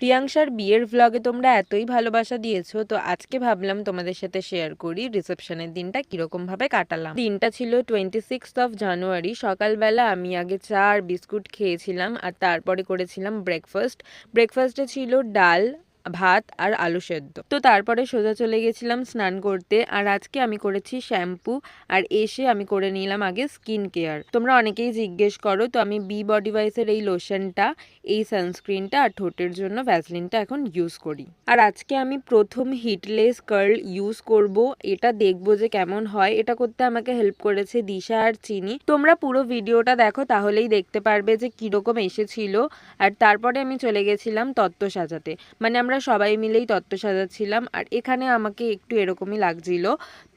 প্রিয়াংশার বিয়ের ভ্লগে তোমরা এতই ভালোবাসা দিয়েছ, তো আজকে ভাবলাম তোমাদের সাথে শেয়ার করি রিসেপশনের দিনটা কীরকম ভাবে কাটালাম। দিনটা ছিল টোয়েন্টি সিক্স অফ জানুয়ারি সকালবেলা আমি আগে চা আর বিস্কুট খেয়েছিলাম আর তারপরে করেছিলাম ব্রেকফাস্ট ব্রেকফাস্টে ছিল ডাল ভাত আর আলু সেদ্ধ। তো তারপরে সোজা চলে গেছিলাম স্নান করতে, আর আজকে আমি করেছি শ্যাম্পু, আর এসে আমি করে নিলাম আগে স্কিন কেয়ার। তোমরা অনেকেই জিজ্ঞেস করো, তো আমি বি বডি ওয়াইসের এই লোশনটা এই সানস্ক্রিনটা আর ঠোঁটের জন্য ভ্যাসলিনটা এখন ইউজ করি। আর আজকে আমি প্রথম হিটলেস কার্ল ইউজ করব, এটা দেখব যে কেমন হয়। এটা করতে আমাকে হেল্প করেছে দিশা আর চিনি। তোমরা পুরো ভিডিওটা দেখো, তাহলেই দেখতে পারবে যে কীরকম এসেছিল। আর তারপরে আমি চলে গেছিলাম তত্ত্ব সাজাতে। মানে আমরা সবাই মিলেই তত্ত্ব সাজাচ্ছিলাম আর এখানে আমাকে একটু এরকমই লাগছিল।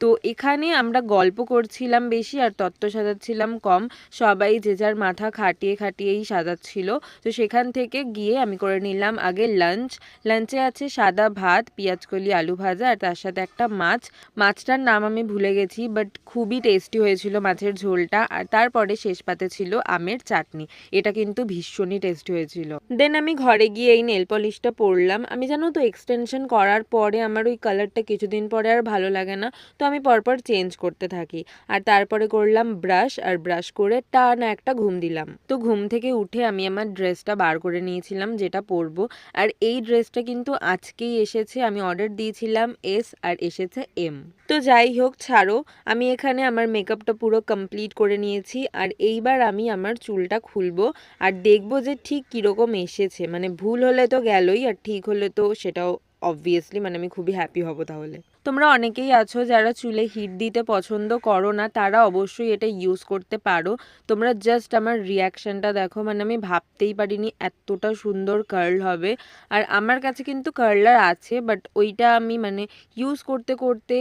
তো এখানে আমরা গল্প করছিলাম বেশি আর তত্ত্ব সাজাচ্ছিলাম কম। সবাই যে যার মাথা খাটিয়ে খাটিয়েই সাজাচ্ছিল। তো সেখান থেকে গিয়ে আমি করে নিলাম আগে লাঞ্চ লাঞ্চে আছে সাদা ভাত, পেঁয়াজকলি, আলু ভাজা আর তার সাথে একটা মাছ। মাছটার নাম আমি ভুলে গেছি বাট খুবই টেস্টি হয়েছিল মাছের ঝোলটা। আর তারপরে শেষ পাতে ছিল আমের চাটনি। এটা কিন্তু ভীষণই টেস্টি হয়েছিল। দেন আমি ঘরে গিয়ে এই নেল পলিশটা পরলাম। আমি জানো তো এক্সটেনশন করার পরে আমার ওই কালারটা কিছুদিন পরে আর ভালো লাগে না। তো আমি পরপর চেঞ্জ করতে থাকি। আর তারপরে করলাম ব্রাশ আর ব্রাশ করে টানা একটা ঘুম দিলাম। তো ঘুম থেকে উঠে আমি আমার ড্রেসটা বার করে নিয়েছিলাম যেটা পরবো। আর এই ড্রেসটা কিন্তু আজকেই এসেছে, আমি অর্ডার দিয়েছিলাম এস আর এসেছে এম তো যাই হোক, ছাড়ো, আমি এখানে আমার মেকআপটা পুরো কমপ্লিট করে নিয়েছি। আর এইবার আমি আমার চুলটা খুলবো আর দেখব যে ঠিক কীরকম এসেছে। মানে ভুল হলে তো গেলই আর ঠিক হলে তো সেটাও অবভিয়াসলি মানে আমি খুবই হ্যাপি হব তাহলে। তোমরা অনেকেই আছো যারা চুলে হিট দিতে পছন্দ করো না, তারা অবশ্যই এটা ইউজ করতে পারো। তোমরা জাস্ট আমার রিয়াকশানটা দেখো মানে আমি ভাবতেই পারিনি এতটা সুন্দর কার্ল হবে। আর আমার কাছে কিন্তু কার্লার আছে বাট ওইটা আমি মানে ইউজ করতে করতে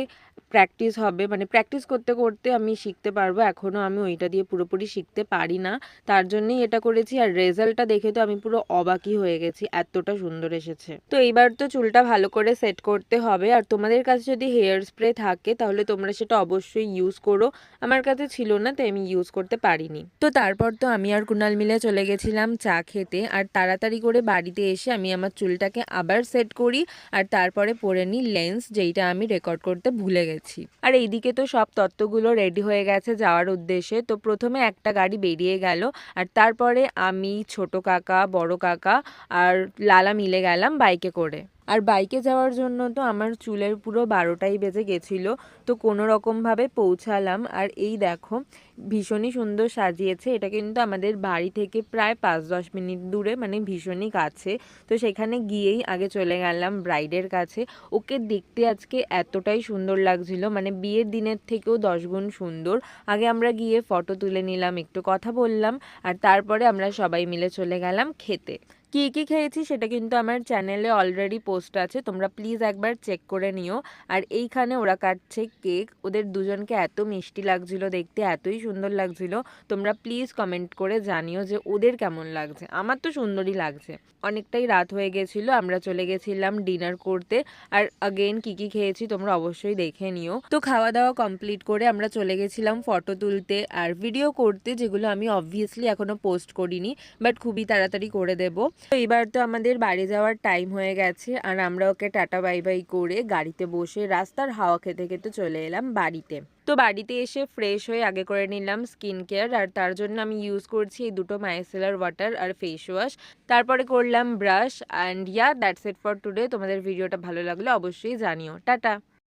প্র্যাকটিস হবে। মানে প্র্যাকটিস করতে করতে আমি শিখতে পারব। এখনও আমি ওইটা দিয়ে পুরোপুরি শিখতে পারি না। তার জন্যই এটা করেছি। আর রেজাল্টটা দেখে তো আমি পুরো অবাকই হয়ে গেছি। এতটা সুন্দর এসেছে। তো এইবার তো চুলটা ভালো করে সেট করতে হবে। আর তোমাদের কাছে যদি হেয়ার স্প্রে থাকে, তাহলে তোমরা সেটা অবশ্যই ইউজ করো। আমার কাছে ছিল না, তাই আমি ইউজ করতে পারিনি। তো তারপর তো আমি আর কুনাল মিলে চলে গেছিলাম চা খেতে। আর তাড়াতাড়ি করে বাড়িতে এসে আমি আমার চুলটাকে আবার সেট করি। আর তারপরে পরে নিই লেন্স যেইটা আমি রেকর্ড করতে ভুলে গেছি। আর এইদিকে তো সব তত্ত্বগুলো রেডি হয়ে গেছে যাওয়ার উদ্দেশ্যে। তো প্রথমে একটা গাড়ি বেরিয়ে গেল আর তারপরে আমি ছোট কাকা, বড় কাকা আর লালা মিলে গেলাম বাইকে করে। আর বাইকে যাওয়ার জন্য তো আমার চুলের পুরো বারোটাই বেজে গেছিল। তো কোনো রকমভাবে পৌঁছালাম। আর এই দেখো ভীষণই সুন্দর সাজিয়েছে। এটা কিন্তু আমাদের বাড়ি থেকে প্রায় পাঁচ দশ মিনিট দূরে মানে ভীষণই কাছে। তো সেখানে গিয়েই আগে চলে গেলাম ব্রাইডের কাছে। ওকে দেখতে আজকে এতটাই সুন্দর লাগছিল মানে বিয়ের দিনের থেকেও দশ গুণ সুন্দর। আগে আমরা গিয়ে ফটো তুলে নিলাম, একটু কথা বললাম, আর তারপরে আমরা সবাই মিলে চলে গেলাম খেতে। কী কী খেয়েছি সেটা কিন্তু আমার চ্যানেলে অলরেডি পোস্ট আছে। তোমরা প্লিজ একবার চেক করে নিও। আর এইখানে ওরা কাটছে কেক ওদের দুজনকে এত মিষ্টি লাগছিল দেখতে, এতই সুন্দর লাগছিল। তোমরা প্লিজ কমেন্ট করে জানিও যে ওদের কেমন লাগছে। আমার তো সুন্দরই লাগছে। অনেকটাই রাত হয়ে গেছিল, আমরা চলে গেছিলাম ডিনার করতে। আর আগেন কী কী খেয়েছি তোমরা অবশ্যই দেখে নিও। তো খাওয়া দাওয়া কমপ্লিট করে আমরা চলে গেছিলাম ফটো তুলতে। আর ভিডিও করতে যেগুলো আমি অবভিয়াসলি এখনও পোস্ট করিনি বাট খুবই তাড়াতাড়ি করে দেবো। তো এবার তো আমাদের বাড়ি যাওয়ার টাইম হয়ে গেছে। আর আমরা ওকে টাটা বাই বাই করে গাড়িতে বসে রাস্তার হাওয়া খেতে খেতে চলে এলাম বাড়িতে। তো বাড়িতে এসে ফ্রেশ হয়ে আগে করে নিলাম স্কিন কেয়ার আর তার জন্য আমি ইউজ করছি এই দুটো মাইসেলার ওয়াটার আর ফেস ওয়াশ তারপরে করলাম brush and yeah that's it for today তোমাদের ভিডিওটা ভালো লাগলে অবশ্যই জানিও। টাটা!